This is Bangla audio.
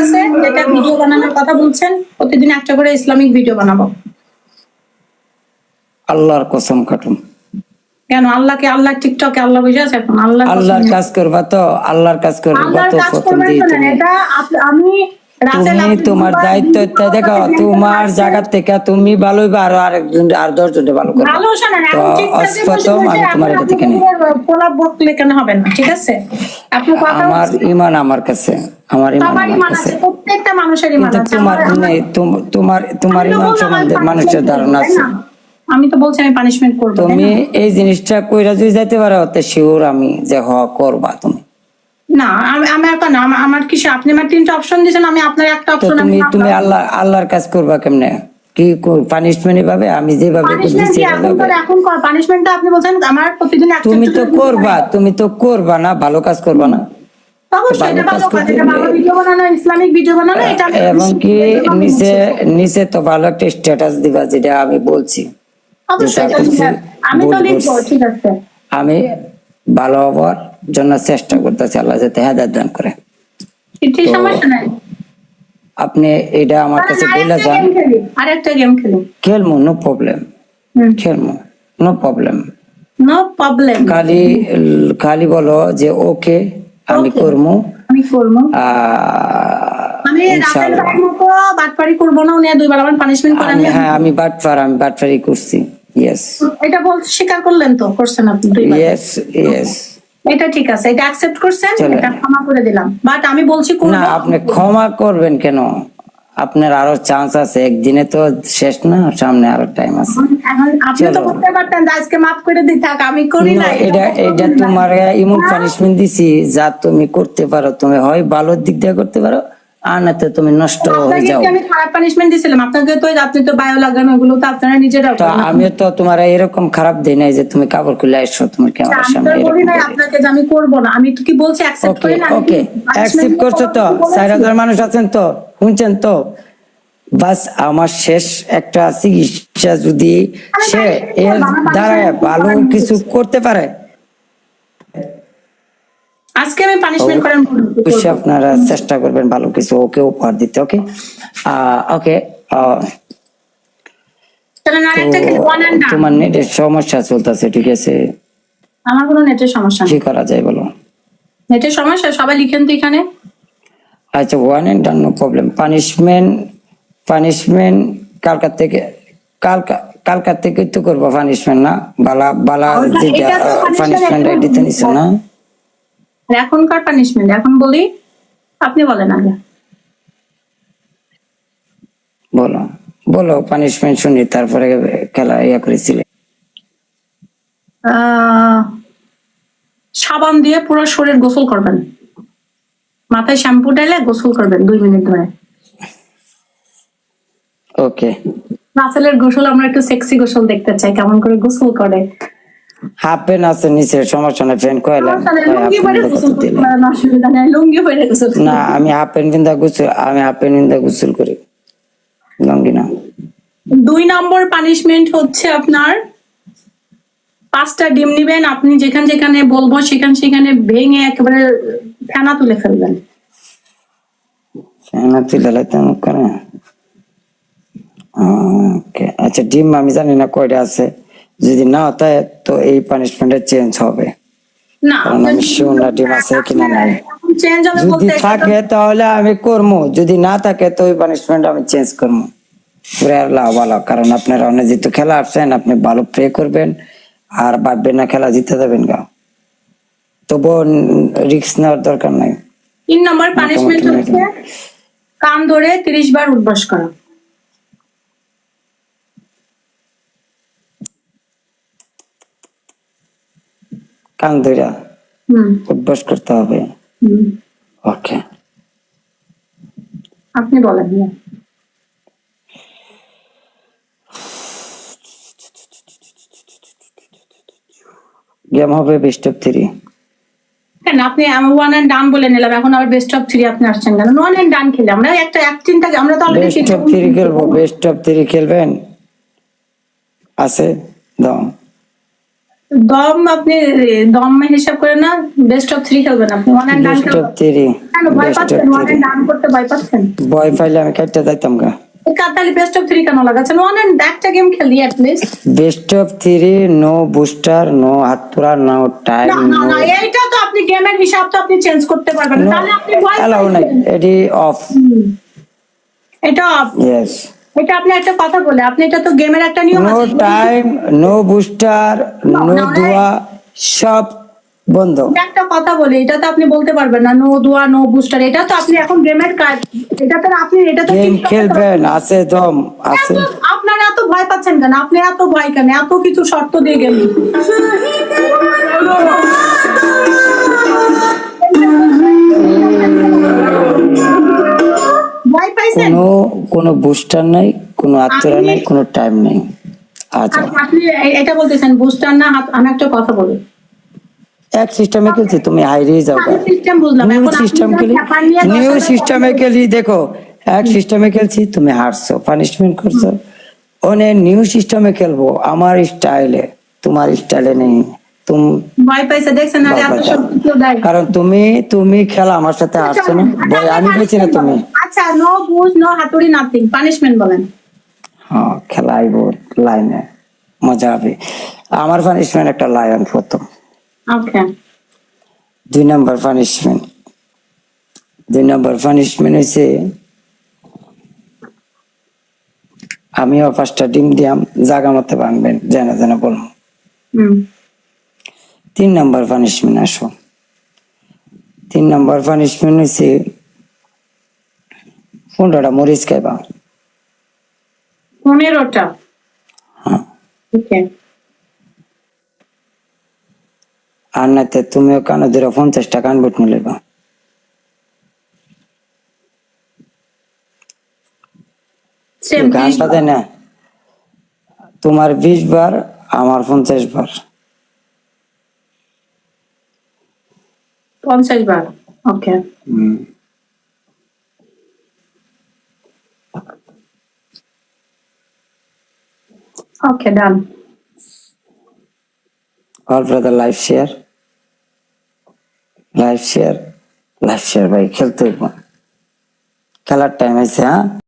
আছে যেটা ভিডিও বানানোর কথা বলছেন প্রতিদিন একটা করে ইসলামিক ভিডিও বানাবো। আল্লাহর কসম খাটুন কেন? আল্লাহকে আল্লাহ টিকটকে আল্লাহ বুঝে আছে এখন। আল্লাহ আল্লাহর কাজ করবা তো আল্লাহর কাজ করবা তো প্রথম দিয়ে এটা আমি তুমি তোমার দায়িত্ব দেখো তোমার জায়গা থেকে তুমি ভালো হইবা আর আরেকজন আর দশ জনকে ভালো করবা তো অস্পতম আমি তোমার এটা থেকে নিই। আপনার বকলে কেন হবে না ঠিক আছে? আমার ইমান আমার কাছে আমার ইমান আমার কাছে। প্রত্যেকটা মানুষের ইমান তোমার নেই তোমার তোমার ইমান সম্বন্ধে মানুষের ধারণা আছে। আমি তো বলছি আমি পানিশমেন্ট করব তুমি এই জিনিসটা কইরা যদি যাইতে পারো তে শিওর আমি যে হ করবা তুমি। না আমি আমি আমার- আমার কিছু আপনি আমার তিনটা অপশন দিয়েছেন আমি আপনার একটা অপশন আমি তুমি তুমি আল্লাহ আল্লাহর কাজ করবা কেমনে? কি পানিশমেন্ট পাবে? আমি যেভাবে পানিশমেন্ট এখন করে এখন কর। পানিশমেন্টটা আপনি বলছেন আমার প্রতিদিন তুমি তো করে করবা তুমি তো করবা না ভালো কাজ করবা না। এবং কি নিচে নিচে তো ভালো একটা স্ট্যাটাস দিবা যেটা আমি বলছি। আমি ভালো হওয়ার জন্য চেষ্টা করতেছি আল্লাহ যাতে হেদায়ত দান করে। আপনি এটা আমার কাছে বলে যান। আরেকটা গেম খেলমু নো প্রবলেম খেলমু নো প্রবলেম নো প্রবলেম খালি খালি বলো যে ওকে আমি. করব আমি করব আহ, আমি রাতের মতো বাটপারি করব না উনি দুইবার আমার পানিশমেন্ট করে আমি আমি হ্যাঁ আমি বাটফার আমি বাটফারি করছি। ইয়েস এটা বল স্বীকার করলেন তো করছেন আপনি ইয়েস ইয়েস এটা ঠিক আছে এটা অ্যাকসেপ্ট করছেন এটা ক্ষমা করে দিলাম। বাট আমি বলছি কোন না আপনি ক্ষমা করবেন কেন? আপনার আরও চান্স আছে একদিনে তো শেষ না সামনে আরও টাইম আছে। আপনি তো। করতে পারতেন আজকে মাফ করে দিই থাক আমি করি না, এটা এটা তোমার ইমন পানিশমেন্ট দিছি যা তুমি করতে পারো তুমি হয় ভালোর দিক দিয়ে করতে পারো আর না তো তুমি নষ্ট হয়ে যাও। আমি খারাপ পানিশমেন্ট দিছিলাম? আপনাকে তো আপনি তো বায়ো লাগানো ওগুলো তো আপনারা নিজেরা তো আমি তো তোমার এরকম খারাপ দিই নাই যে তুমি কাপড় খুলে এসো তোমার ক্যামেরার আমি সামনে এরকম আপনাকে আমি করব না আমি তো কি বলছি অ্যাকসেপ্ট ওকে না? ওকে অ্যাকসেপ্ট করছ তো? বলেছি। চার হাজার মানুষ আছেন তো? শুনছেন তো? বাস আমার শেষ একটা চিকিৎসা যদি সে এর দ্বারা ভালো কিছু করতে পারে আজকে আমি পানিশমেন্ট অবশ্যই আপনারা চেষ্টা করবেন ভালো কিছু ওকে উপহার দিতে ওকে? ওকে তোমার নেটের সমস্যা চলতেছে ঠিক আছে? আমার কোনো নেটের সমস্যা কি করা যায় বলো? নেটের সমস্যা? সবাই লিখেন তো এখানে। আচ্ছা one and done no problem punishment punishment কালকার থেকে কালকা থেকে তো করব পানিশমেন্ট না? বালা বালা যেটা পানিশমেন্ট দিতে নিছো না? এখনকার পানিশমেন্ট এখন বলি আপনি বলেন আগে। বলো বলো পানিশমেন্ট শুনি তারপরে খেলা ইয়া করেছিলে সাবান দিয়ে পুরো শরীর গোসল করবেন। মাথায় শ্যাম্পু ঢেলে গোসল করবেন দুই মিনিট ধরে। ওকে রাসেলের গোসল আমরা একটু সেক্সি গোসল দেখতে চাই কেমন করে গোসল করে। হাফ প্যান্ট আছে নিচে সমস্যা নেই প্যান্ট করতে না আমি হাফ প্যান্ট কিনতে গোসল আমি হাফ প্যান্ট কিনতে গোসল করি। লঙ্গি না। দুই নম্বর পানিশমেন্ট হচ্ছে আপনার পাঁচটা ডিম নিবেন আপনি যেখানে যেখানে বলব সেখানে সেখানে ভেঙে একেবারে ফেনা তুলে ফেলবেন। ফেনা তুলে লাইতে মুখ করে। ওকে। আচ্ছা ডিম আমি জানি না কয়টা আছে। যদি না হয় তো এই চেঞ্জ হবে। কারণ আমি শিওর না ডিম আছে কিনা নাই। চেঞ্জ হবে যদি থাকে তাহলে আমি করব যদি না থাকে তো ওই পানিশমেন্ট আমি চেঞ্জ করব পুরার লাভ ভালো কারণ আপনারা অনেক যেহেতু খেলা আসছেন আপনি ভালো প্রে করবেন আর ভাববেন না খেলা জিতে যাবেন গা। তবুও রিস্ক নেওয়ার দরকার নাই। তিন নম্বর পানিশমেন্ট হচ্ছে কান ধরে তিরিশ বার উঠবাস করা। কান হুম। অভ্যাস করতে হবে। ওকে। আপনি বলেন। গেম হবে বেস্ট অফ থ্রি কেন? আপনি ওয়ান এন্ড ডান বলে নিলাম। এখন আবার বেস্ট অফ থ্রি আপনি আসছেন কেন? ওয়ান এন্ড ডান খেলে আমরা একটা এক তিনটা আমরা তো অলরেডি বেস্ট অফ থ্রি খেলব। বেস্ট অফ থ্রি খেলবেন। আছে? দাও। দম আপনি দম হিসাব করে না বেস্ট অফ থ্রি খেলবেন আপনি। One and done best of three ভয় পাচ্ছেন? Of one three and done করতে ভয় পাচ্ছেন? বয় পাইলে আমি কাটতে যাইতাম গা। তাহলে বেস্ট অফ থ্রি কেন লাগাচ্ছেন? ওয়ান অ্যান্ড একটা গেম খেলি at least best of three no booster no হাত তোলা নো টাইম না না এইটা তো আপনি গেমের হিসাব তো আপনি চেঞ্জ করতে পারবেন না। তাহলে আপনি ভয় অ্যালাউ নাই এটি অফ এটা off। ইয়েস এটা আপনি একটা কথা বলে আপনি এটা তো গেমের একটা নিয়ম no time no booster no দোয়া সব বন্ধ। একটা কথা বলে এটা তো আপনি বলতে পারবেন না নো দোয়া নো বুস্টার এটা তো আপনি এখন গেমের কাজ এটা তো আপনি এটা তো গেম খেলবেন আছে দম আছে। আপনারা এত ভয় পাচ্ছেন কেন? আপনি এত ভয় কেন? এত কিছু শর্ত দিয়ে গেম কোনো বুস্টার নাই কোনো আত্মরা নাই কোনো টাইম নাই। আচ্ছা আপনি এটা বলতেছেন বুস্টার না আমি একটা কথা বলি। এক সিস্টেমে খেলছি তুমি হাইরিয়ে যাও আমি সিস্টেম বুঝলাম নিউ সিস্টেম খেলি নিউ সিস্টেমে খেলি দেখো এক সিস্টেমে খেলছি তুমি হারছো পানিশমেন্ট করছ। ওনে নিউ সিস্টেমে খেলব আমার স্টাইলে তোমার স্টাইলে নেই। কারণ তুমি তুমি খেলা আমার সাথে হারছো না। আমি পেয়েছি না তুমি। আচ্ছা নো বুঝ নো হাতুড়ি নাথিং পানিশমেন্ট বলেন। হ্যাঁ লাইনে মজা হবে। আমার পানিশমেন্ট একটা লায়ন প্রথম। ওকে দুই নম্বর পানিশমেন্ট দুই নম্বর পানিশমেন্ট হয়েছে আমিও পাঁচটা ডিম দিয়াম জাগা মতো ভাঙবেন যেন যেন বলব তিন নম্বর পানিশমেন্ট আসো। তিন নম্বর পানিশমেন্ট হয়েছে পনেরোটা মরিচ খাইবা। পনেরোটা? হ্যাঁ। আর নাতে তুমিও কানো ধরে পঞ্চাশটা কান বুট মিলেবা সেম গান বাজে না তোমার বিশ বার আমার পঞ্চাশ বার। পঞ্চাশ বার। ওকে। Okay, done. All brother, live share. Live share. Live share, bhai. Khelte ho. Color time is, huh?